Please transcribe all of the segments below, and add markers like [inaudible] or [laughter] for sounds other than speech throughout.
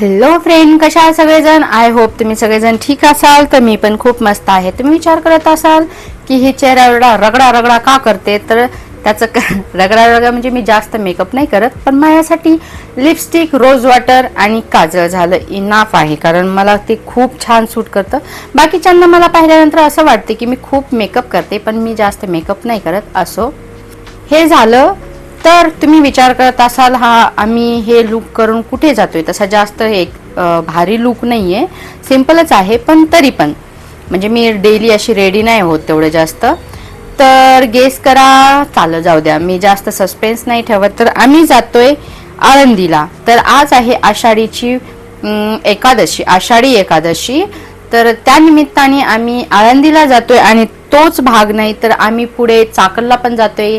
Hello friend कशा आहात सगळेजण? आय होप तुम्ही सगळेजण ठीक असाल. तर मी पण खूप मस्त आहे. तुम्ही विचार करत असाल की ही चेहरा एवढा रगडा रगडा का करते? तर त्याचं [laughs] रगडा रगडा म्हणजे मी जास्त मेकअप नाही करत पण माझ्यासाठी लिपस्टिक रोज वॉटर आणि काजळ झालं. इनाफ आहे. कारण मला ते खूप छान सूट करतं. बाकीच्यांना मला पाहिल्यानंतर असं वाटते की मी खूप मेकअप करते पण मी जास्त मेकअप नाही करत. असो. हे झालं. तर तुम्ही विचार करत असाल हा आम्ही हे लुक करून कुठे जातोय? तसा जास्त हे अ, भारी लुक नाहीये. सिम्पलच आहे पण तरी पण. म्हणजे मी डेली अशी रेडी नाही होत तेवढं जास्त. तर गेस करा चालं जाऊ द्या. मी जास्त सस्पेन्स नाही ठेवत. तर आम्ही जातोय आळंदीला. तर आज आहे आषाढीची एकादशी आषाढी एकादशी. तर त्यानिमित्ताने आम्ही आळंदीला जातोय आणि तोच भाग नाही तर आम्ही पुढे चाकणला पण जातोय.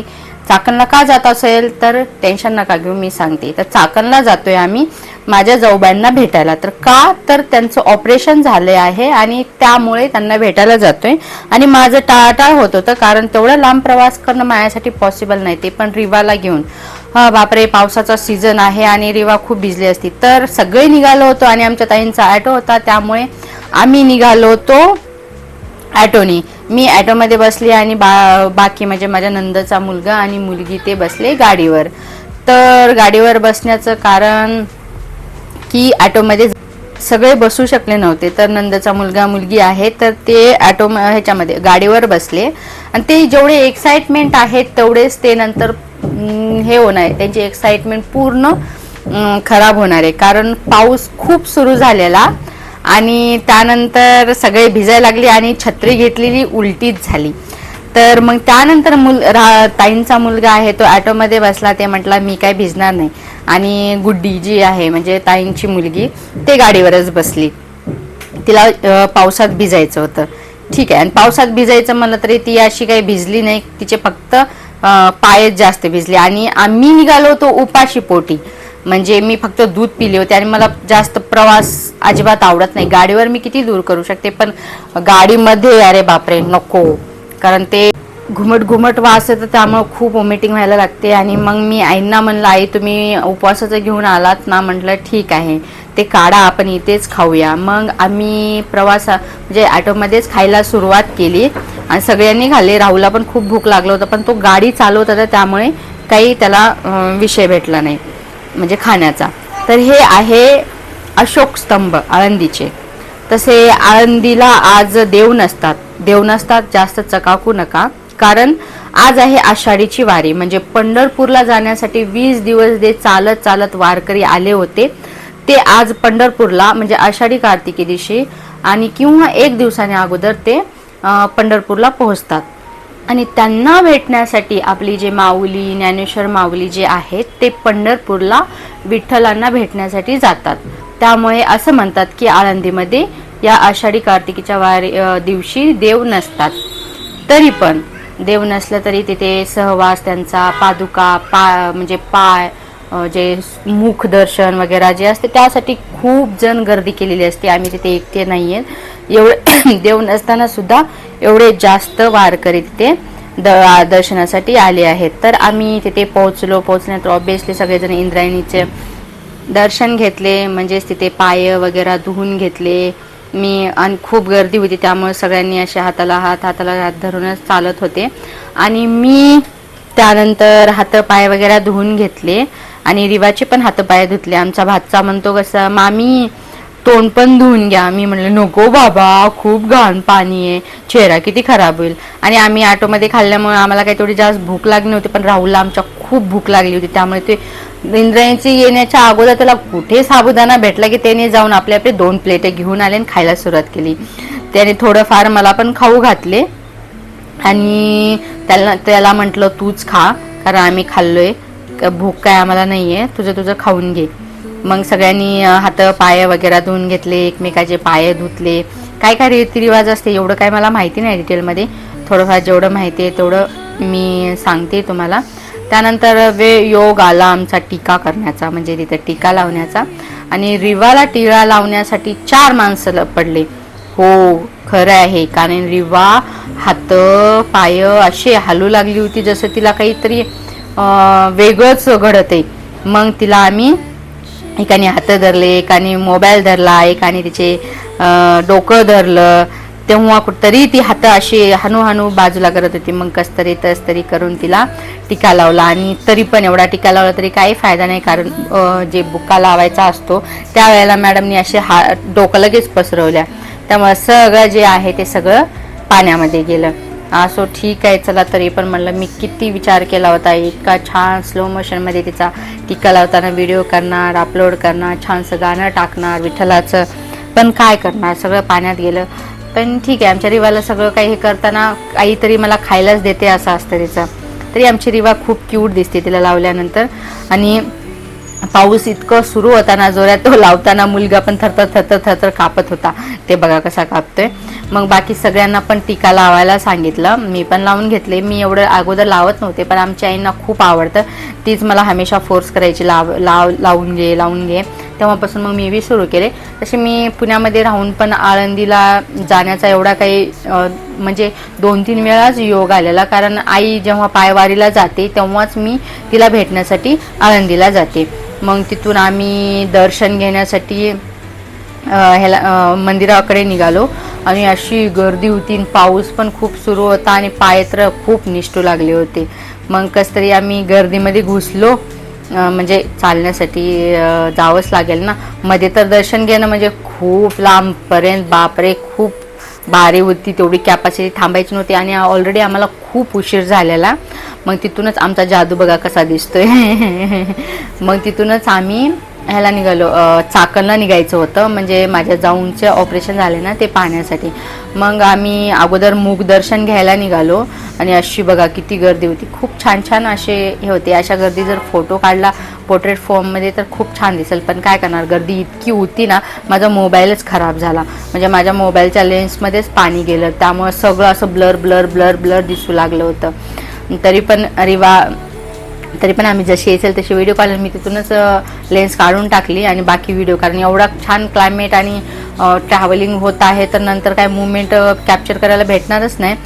चाकणला का जात असेल तर टेन्शन नका घेऊ मी सांगते. तर चाकणला जातोय आम्ही माझ्या जाऊबाईंना भेटायला. तर का? तर त्यांचं ऑपरेशन झाले आहे आणि त्यामुळे त्यांना भेटायला जातोय. आणि माझं टाळाटाळ होत होतं कारण तेवढं लांब प्रवास करणं माझ्यासाठी पॉसिबल नाही. ते पण रिवाला घेऊन. हा बापरे पावसाचा सीझन आहे आणि रिवा खूप भिजली असती. तर सगळे निघालो होतो आणि आमच्या ताईंचा ॲटो होता त्यामुळे आम्ही निघालो होतो ॲटोनी मी ॲटोमध्ये बसली आणि बा बाकी म्हणजे माझ्या नंदचा मुलगा आणि मुलगी ते बसले गाडीवर. तर गाडीवर बसण्याचं कारण की ॲटोमध्ये सगळे बसू शकले नव्हते. तर नंदचा मुलगा मुलगी आहे तर ते ॲटो ह्याच्यामध्ये गाडीवर बसले. आणि ते जेवढे एक्साइटमेंट आहेत तेवढेच ते नंतर हे होणार आहे. त्यांची एक्साइटमेंट पूर्ण खराब होणार आहे. कारण पाऊस खूप सुरू झालेला. आणि त्यानंतर सगळे भिजायला लागले आणि छत्री घेतलेली उलटीच झाली. तर मग त्यानंतर मुल रा ताईंचा मुलगा आहे तो ॲटोमध्ये बसला ते म्हटला मी काय भिजणार नाही. आणि गुड्डी जी आहे म्हणजे ताईंची मुलगी ते गाडीवरच बसली. तिला पावसात भिजायचं होतं. ठीक आहे आणि पावसात भिजायचं म्हणलं तरी ती अशी काही भिजली नाही. तिचे फक्त पायच जास्त भिजले. आणि आम्ही निघालो होतो उपाशी पोटी म्हणजे मी फक्त दूध पिले होते आणि मला जास्त प्रवास अजिबात आवडत नाही. गाडीवर मी किती दूर करू शकते? पण गाडीमध्ये अरे बापरे नको. कारण ते घुमट घुमट वास येतं त्यामुळे खूप वॉमिटिंग व्हायला लागते. आणि मग मी आईंना म्हणलं आई तुम्ही उपवासाचं घेऊन आलात ना? म्हटलं ठीक आहे. ते काढा आपण इथेच खाऊया. मग आम्ही प्रवासा म्हणजे ॲटोमध्येच खायला सुरुवात केली. आणि सगळ्यांनी खाल्ले. राहुलला पण खूप भूक लागलं होतं पण तो गाडी चालवत होता त्यामुळे काही त्याला विषय भेटला नाही. म्हणजे खाण्याचा. तर हे आहे अशोक स्तंभ आळंदीचे. तसे आळंदीला आज देव नसतात. देव नसतात जास्त चकाकू नका. कारण आज आहे आषाढीची वारी. म्हणजे पंढरपूरला जाण्यासाठी वीस दिवस जे चालत चालत वारकरी आले होते ते आज पंढरपूरला म्हणजे आषाढी कार्तिकी दिवशी आणि किंवा एक दिवसाने अगोदर ते पंढरपूरला पोहोचतात. आणि त्यांना भेटण्यासाठी आपली जे माऊली ज्ञानेश्वर माऊली जे आहेत ते पंढरपूरला विठ्ठलांना भेटण्यासाठी जातात. त्यामुळे असं म्हणतात की आळंदीमध्ये या आषाढी कार्तिकीच्या वारी दिवशी देव नसतात. तरी पण देव नसलं तरी तिथे सहवास त्यांचा पादुका पा म्हणजे पाय जे मुख दर्शन वगैरे जे असते त्यासाठी खूप जण गर्दी केलेली असते. आम्ही तिथे एकटे नाही आहेत एवढे [coughs] देव नसताना सुद्धा एवढे जास्त वारकरी तिथे द दर्शनासाठी आले आहेत. तर आम्ही तिथे पोहोचलो पोहोचण्यात ऑब्विसली सगळेजण इंद्रायणीचे दर्शन घेतले म्हणजेच तिथे पाय वगैरे धुवून घेतले. मी आणि खूप गर्दी होती त्यामुळे सगळ्यांनी असे हाताला हात हाताला हात धरूनच चालत होते. आणि मी त्यानंतर हातपाय वगैरे धुवून घेतले आणि रिवाचे पण हातपाय धुतले. आमचा भातचा म्हणतो कसं मामी तोंड पण धुवून घ्या. मी म्हणलं नको बाबा खूप घाण पाणी आहे. चेहरा किती खराब होईल. आणि आम्ही ऑटोमध्ये खाल्ल्यामुळे आम्हाला काही थोडी जास्त भूक लागली नव्हती पण राहुलला आमच्या खूप भूक लागली होती. त्यामुळे ते इंद्रायची येण्याच्या अगोदर त्याला कुठे साबुदाणा भेटला की त्याने जाऊन आपले आपले दोन प्लेट घेऊन आले आणि खायला सुरुवात केली. त्याने थोडंफार मला पण खाऊ घातले. आणि त्याला त्याला म्हटलं तूच खा कारण आम्ही खाल्लोय. भूक काय आम्हाला नाही आहे तुझं तुझं खाऊन घे. मग सगळ्यांनी हात पाय वगैरे धुवून घेतले एकमेकाचे पाय धुतले. काय काय रीतिरिवाज असते एवढं काय मला माहिती नाही डिटेलमध्ये. थोडंफार जेवढं माहिती आहे तेवढं मी सांगते तुम्हाला. त्यानंतर वे योग आला आमचा टीका करण्याचा म्हणजे तिथे टीका लावण्याचा. आणि रिवाला टिळा लावण्यासाठी चार माणसं ल- पडले हो खरं आहे. कारण रिवा हात पाय असे हालू लागली होती जसं तिला काहीतरी वेगळंच घडत आहे मग तिला आम्ही एकाने हात धरले एकाने मोबाईल धरला एकाने तिचे डोकं धरलं तेव्हा कुठतरी ती हात अशी हनू हनू बाजूला करत होती. मग कस तरी तस तरी करून तिला टीका लावला. आणि तरी पण एवढा टीका लावला तरी काही फायदा नाही. कारण जे बुक्का लावायचा असतो त्यावेळेला मॅडमनी असे हा डोकं लगेच पसरवल्या. त्यामुळे सगळं जे आहे ते सगळं पाण्यामध्ये गेलं. असो ठीक आहे चला तरी. पण म्हणलं मी किती विचार केला होता इतका छान स्लो मोशनमध्ये तिचा टिका लावताना व्हिडिओ करणार अपलोड करणार छानसं गाणं टाकणार विठ्ठलाचं. पण काय करणार? सगळं पाण्यात गेलं. पण ठीक आहे आमच्या रिवाला सगळं काही हे करताना काहीतरी मला खायलाच देते असं असतं तिचं. तरी आमची रिवा खूप क्यूट दिसते तिला लावल्यानंतर. आणि पाऊस इतकं सुरू होताना जोरात तो लावताना मुलगा पण थरथर थरथर थरथर कापत होता. ते बघा कसा कापतोय. मग बाकी सगळ्यांना पण टीका लावायला सांगितलं. मी पण लावून घेतले. मी एवढं अगोदर लावत नव्हते पण आमच्या आईंना खूप आवडतं. तीच मला हमेशा फोर्स करायची लाव लाव लावून घे लावून घे. तेव्हापासून मग मी बी सुरू केले. तसे मी पुण्यामध्ये राहून पण आळंदीला जाण्याचा एवढा काही म्हणजे दोन तीन वेळाच योग आलेला. कारण आई जेव्हा पायवारीला जाते तेव्हाच मी तिला भेटण्यासाठी आळंदीला जाते. मग तिथून आम्ही दर्शन घेण्यासाठी ह्याला मंदिराकडे निघालो. आणि अशी गर्दी होती पाऊस पण खूप सुरू होता आणि पाय तर खूप निष्ठू लागले होते. मग कस तरी आम्ही गर्दीमध्ये घुसलो. म्हणजे चालण्यासाठी जावंच लागेल ना. मध्ये तर दर्शन घेणं म्हणजे खूप लांबपर्यंत बापरे खूप बारी होती. तेवढी कॅपॅसिटी थांबायची नव्हती आणि ऑलरेडी आम्हाला खूप उशीर झालेला. मग तिथूनच आमचा जादू बघा कसा दिसतोय. [laughs] मग तिथूनच आम्ही ह्याला निघालो चाकणला निघायचं होतं. म्हणजे माझ्या जाऊनचे ऑपरेशन झाले ना ते पाहण्यासाठी. मग आम्ही अगोदर मूग दर्शन घ्यायला निघालो. आणि अशी बघा किती गर्दी होती. खूप छान छान असे हे होते. अशा गर्दी जर फोटो काढला पोर्ट्रेट फॉर्ममध्ये तर खूप छान दिसेल. पण काय करणार? गर्दी इतकी होती ना माझा मोबाईलच खराब झाला. म्हणजे माझ्या मोबाईलच्या लेन्समध्येच पाणी गेलं. त्यामुळं सगळं असं ब्लर ब्लर ब्लर ब्लर दिसू लागलं होतं. तरी पण रिवा तरी पण आम्ही जशी असेल तशी व्हिडिओ काढून मी तिथूनच लेन्स काढून टाकली आणि बाकी व्हिडिओ कारण एवढा छान क्लायमेट आणि ट्रॅव्हलिंग होत आहे तर नंतर काय मुवमेंट कॅप्चर करायला भेटणारच नाही.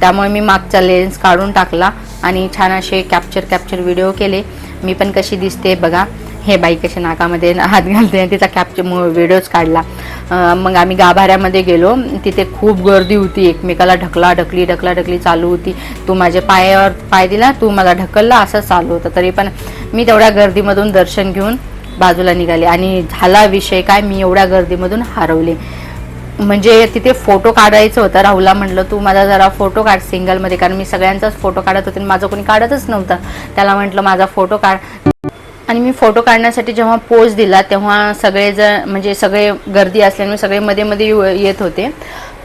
त्यामुळे मी मागचा लेन्स काढून टाकला आणि छान असे कॅप्चर कॅप्चर व्हिडिओ केले. मी पण कशी दिसते बघा. हे बाई कशी नाकामध्ये हात घालते आणि तिचा कॅपचे व्हिडिओज काढला. मग आम्ही गाभाऱ्यामध्ये गेलो. तिथे खूप गर्दी होती. एकमेकाला ढकला ढकली ढकला ढकली चालू होती. तू माझ्या पायावर पाय दिला तू मला ढकलला असं चालू होतं. तरी पण मी तेवढ्या गर्दीमधून दर्शन घेऊन बाजूला निघाले. आणि झाला विषय काय? मी एवढ्या गर्दीमधून हरवले. म्हणजे तिथे फोटो काढायचं होतं. राहुलला म्हटलं तू माझा जरा फोटो काढ सिंगलमध्ये कारण मी सगळ्यांचाच फोटो काढत होते आणि माझं कोणी काढतच नव्हतं. त्याला म्हटलं माझा फोटो काढ. आणि मी फोटो काढण्यासाठी जेव्हा पोज दिला तेव्हा सगळेजण म्हणजे सगळे गर्दी असल्यामुळे सगळे मध्ये मध्ये येऊ- येत होते.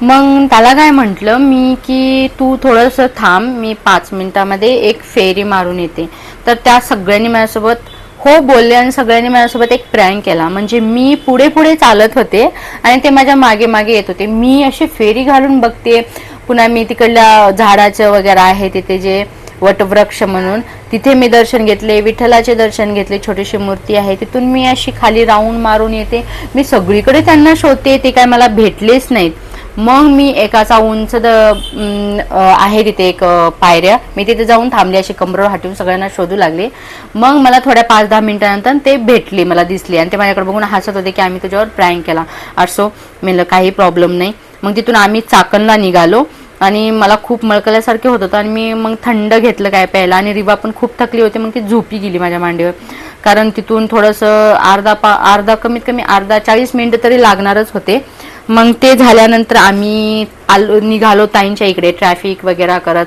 मग त्याला काय म्हटलं मी की तू थोडंसं थांब मी पाच मिनिटामध्ये एक फेरी मारून येते. तर त्या सगळ्यांनी माझ्यासोबत हो बोलले आणि सगळ्यांनी माझ्यासोबत एक प्रँक केला. म्हणजे मी पुढे पुढे चालत होते आणि ते माझ्या मागे मागे येत होते. मी अशी फेरी घालून बघते पुन्हा मी तिकडल्या झाडाचं वगैरे आहे तिथे जे वटवृक्ष म्हणून. तिथे मी दर्शन घेतले विठ्ठलाचे दर्शन घेतले छोटीशी मूर्ती आहे. तिथून मी अशी खाली राऊंड मारून येते. मी सगळीकडे त्यांना शोधते ते काय मला भेटलेच नाहीत. मग मी एकाचा उंच द आहे तिथे एक पायऱ्या. मी तिथे जाऊन थांबले अशी कमरोड हटवून सगळ्यांना शोधू लागले. मग मला थोड्या पाच दहा मिनिटानंतर ते भेटले मला दिसले. आणि ते माझ्याकडे बघून हसत होते की आम्ही तुझ्यावर प्रँक केला. असो म्हणलं काही प्रॉब्लेम नाही. मग तिथून आम्ही चाकणला निघालो. आणि मला खूप मळकल्यासारखे होत होतं. आणि मी मग थंड घेतलं काय प्यायला. आणि रिवा पण खूप थकली होती. मग ती झोपी गेली माझ्या मांडीवर. कारण तिथून थोडंसं अर्धा पा अर्धा कमीत कमी अर्धा चाळीस मिनिटं तरी लागणारच होते. मग ते झाल्यानंतर आम्ही आलो निघालो ताईंच्या इकडे. ट्रॅफिक वगैरे करत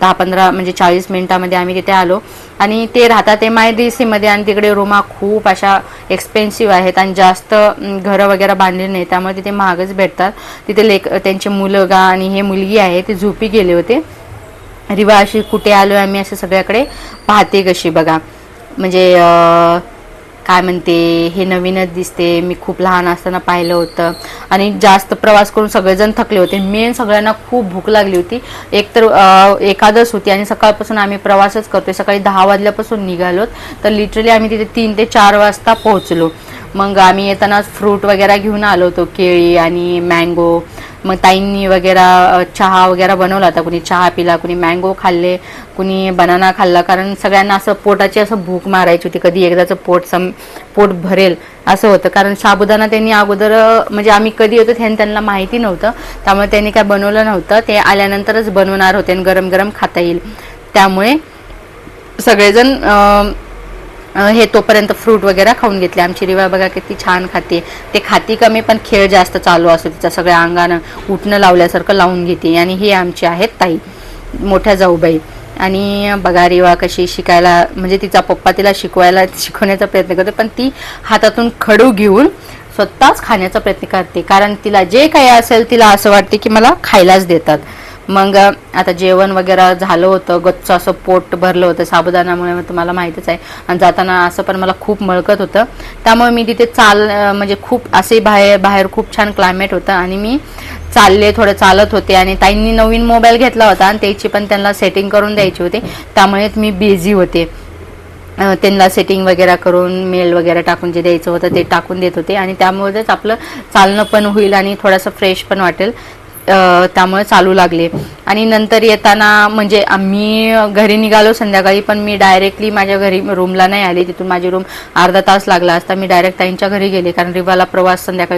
दहा पंधरा म्हणजे चाळीस मिनिटामध्ये आम्ही तिथे आलो. आणि ते राहतात ते मायदेसीमध्ये डी सीमध्ये आणि तिकडे रूमा खूप अशा एक्सपेन्सिव्ह आहेत आणि जास्त घरं वगैरे बांधली नाही त्यामुळे तिथे महागच भेटतात. तिथे लेक त्यांचे मुलगा आणि हे मुलगी आहे ते झोपी गेले होते. रिवा अशी कुठे आलो आम्ही असं सगळ्याकडे पाहते कशी बघा. म्हणजे काय म्हणते हे नवीनच दिसते मी खूप लहान असताना पाहिलं होतं. आणि जास्त प्रवास करून सगळेजण थकले होते. मेन सगळ्यांना खूप भूक लागली होती. एक तर एकादश होती आणि सकाळपासून आम्ही प्रवासच करतोय. सकाळी दहा वाजल्यापासून निघालोत तर लिटरली आम्ही तिथे तीन ते चार वाजता पोहोचलो. मग आम्ही येताना फ्रूट वगैरे घेऊन आलो होतो केळी आणि मँगो मग ताईंनी वगैरे चहा वगैरे बनवला होता. कुणी चहा पिला कुणी मँगो खाल्ले कुणी बनाना खाल्ला. कारण सगळ्यांना असं पोटाची असं भूक मारायची होती. कधी एकदाचं पोट सम पोट भरेल असं होतं. कारण साबुदाणा त्यांनी अगोदर म्हणजे आम्ही कधी होतो हे त्यांना माहिती नव्हतं. त्यामुळे त्यांनी काय बनवलं नव्हतं. ते आल्यानंतरच बनवणार होते आणि गरम गरम खाता येईल. त्यामुळे सगळेजण हे तोपर्यंत फ्रूट वगैरे खाऊन घेतले. आमची रिवा बघा किती छान खाते. ते खाती कमी पण खेळ जास्त चालू असतो तिचा. सगळ्या अंगानं उठणं लावल्यासारखं लावून घेते. आणि हे आमची आहेत ताई मोठ्या जाऊबाई. आणि बघा रिवा कशी शिकायला म्हणजे तिचा पप्पा तिला शिकवायला शिकवण्याचा प्रयत्न करते पण ती हातातून खडू घेऊन स्वतःच खाण्याचा प्रयत्न करते. कारण तिला जे काही असेल तिला असं वाटते की मला खायलाच देतात. मग आता जेवण वगैरे झालं होतं गच्च असं पोट भरलं होतं साबुदाणामुळे तुम्हाला माहितीच आहे. आणि जाताना असं पण मला खूप मळकत होतं. त्यामुळे मी तिथे चाल म्हणजे खूप असे बाहेर बाहेर खूप छान क्लायमेट होतं आणि मी चालले थोडं चालत होते आणि ताईंनी नवीन मोबाईल घेतला होता आणि त्याची पण त्यांना सेटिंग करून द्यायची होती. त्यामुळे मी बिझी होते. त्यांना सेटिंग वगैरे करून मेल वगैरे टाकून जे द्यायचं होतं ते टाकून देत होते. आणि त्यामुळेच आपलं चालणं पण होईल आणि थोडंसं फ्रेश पण वाटेल. त्यामुळे चालू लागले. आणि नंतर येताना म्हणजे आम्ही घरी निघालो संध्याकाळी पण मी डायरेक्टली माझ्या घरी रूमला नाही आले. तिथून माझी रूम अर्धा तास लागला असता. मी डायरेक्ट ताईंच्या घरी गेले कारण रिवाला प्रवास संध्याकाळी